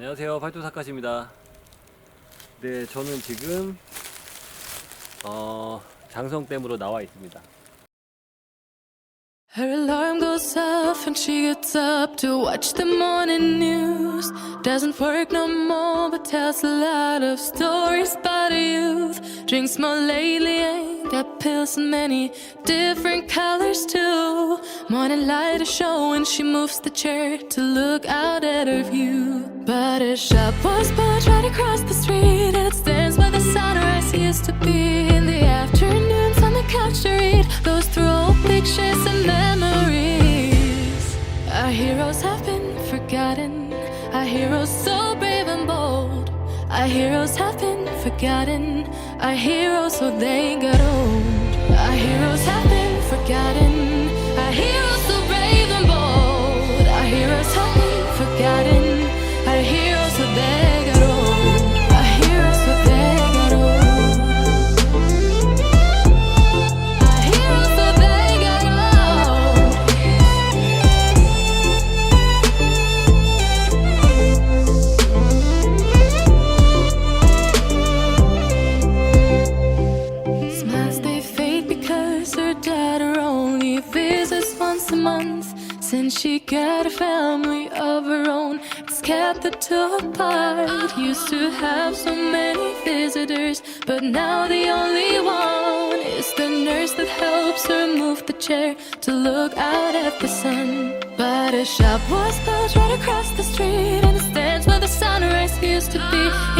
안녕하세요 팔도사카시입니다 네 저는 지금 어, 장성댐으로 나와 있습니다 Her alarm goes off and she gets up to watch the morning news. Doesn't work no more, but tells a lot of stories about her youth. Drinks more lately, ain't got pills in many different colors too. Morning light is showing, she moves the chair to look out at her view. But a shop was built right across the street, and it stands where the sunrise used to be in the afternoons on the couch to read. Goes through old pictures and memories. Our heroes have been forgotten. Our heroes so brave and bold. Our heroes have been forgotten. Our heroes so they got old. Our heroes have been forgotten. Our heroes got a family of her own, it's kept the two apart. Used to have so many visitors, but now the only one is the nurse that helps her move the chair to look out at the sun. But a shop was built right across the street, and it stands where the sunrise used to be.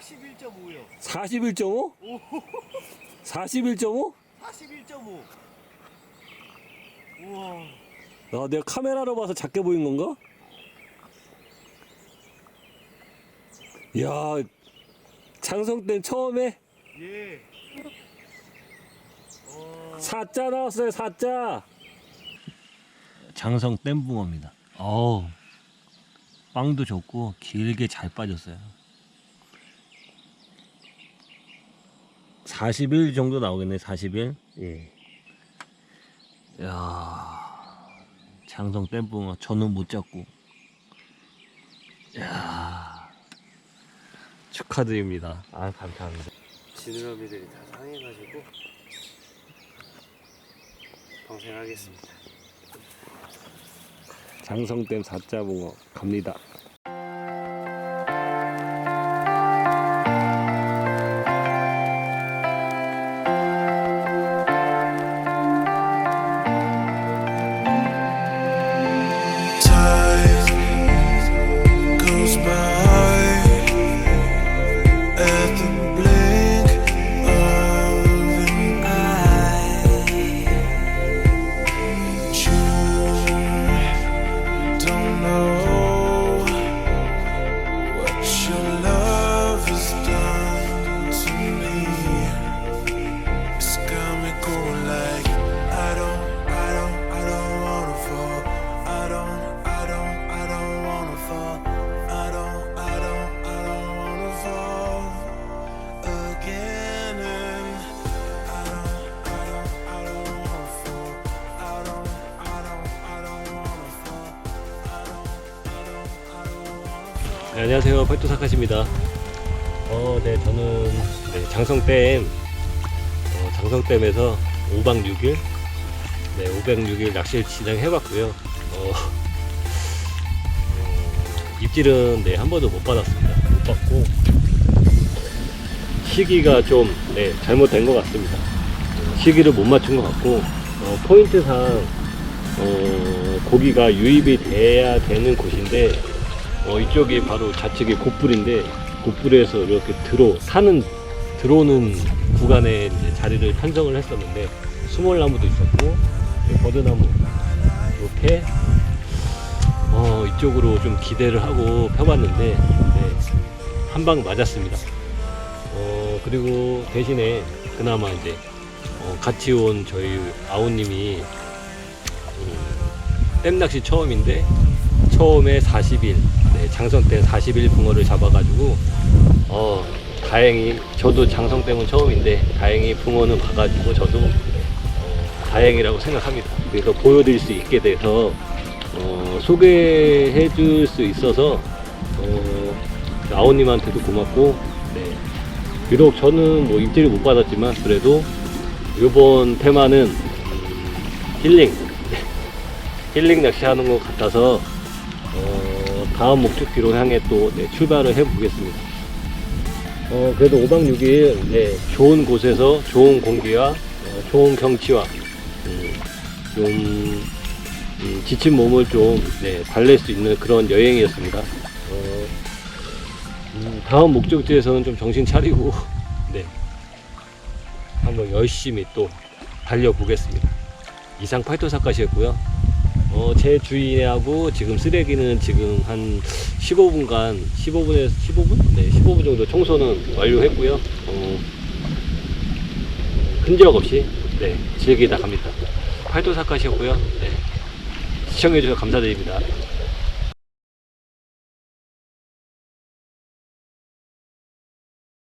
41.5요. 41.5? 41.5? 41.5 우와. 아, 내가 카메라로 봐서 작게 보인 건가? 이야 장성댐 처음에? 예. 어, 사자 나왔어요 사자. 장성 댐붕어입니다. 어우. 빵도 좋고 길게 잘 빠졌어요 40일 정도 나오겠네 40일. 예. 야 장성 댐붕어 저는 못 잡고. 야 축하드립니다. 아 감사합니다. 지느러미들이 다 상해가지고 방생하겠습니다. 장성댐 사자붕어 갑니다. 네, 안녕하세요. 팔도사카시입니다. 어, 네, 저는 네, 장성댐, 어, 장성댐에서 5박 6일, 네, 5박 6일 낚시를 진행해봤고요. 어, 어, 입질은 네, 한 번도 못 받았습니다. 못 받고, 시기가 좀 네, 잘못된 것 같습니다. 시기를 못 맞춘 것 같고 어, 포인트상 어, 고기가 유입이 돼야 되는 곳인데 어, 이쪽이 바로 좌측이 곱불인데 곱불에서 이렇게 들어 타는 들어오는 구간에 이제 자리를 편성을 했었는데 수몰나무도 있었고 버드나무 이렇게 어, 이쪽으로 좀 기대를 하고 펴봤는데 네, 한방 맞았습니다. 어, 그리고 대신에 그나마 이제 어, 같이 온 저희 아우님이 음, 댐낚시 처음인데 처음에 40일 네, 장성 때 40일 붕어를 잡아가지고 어, 다행히 저도 장성 댐은 처음인데 다행히 붕어는 봐가지고 저도 어, 다행이라고 생각합니다. 그래서 보여드릴 수 있게 돼서 어, 소개해 줄 수 있어서 어, 아우님한테도 고맙고 네. 비록 저는 뭐 입질을 못 받았지만 그래도 이번 테마는 음, 힐링 힐링 낚시 하는 것 같아서 어, 다음 목적지로 향해 또 네, 출발을 해보겠습니다. 어, 그래도 5박 6일 네, 좋은 곳에서 좋은 공기와 어, 좋은 경치와 음, 좀 음, 지친 몸을 좀 네, 달랠 수 있는 그런 여행이었습니다. 어, 음, 다음 목적지에서는 좀 정신 차리고 네, 한번 열심히 또 달려보겠습니다. 이상 팔도사까지였고요. 어, 제 주인하고 지금 쓰레기는 지금 한 15분간 15분에서 15분? 네, 15분 정도 청소는 완료했고요. 어, 흔적 없이 네, 즐기다 갑니다. 팔도사까지였고요. 네, 시청해주셔서 감사드립니다.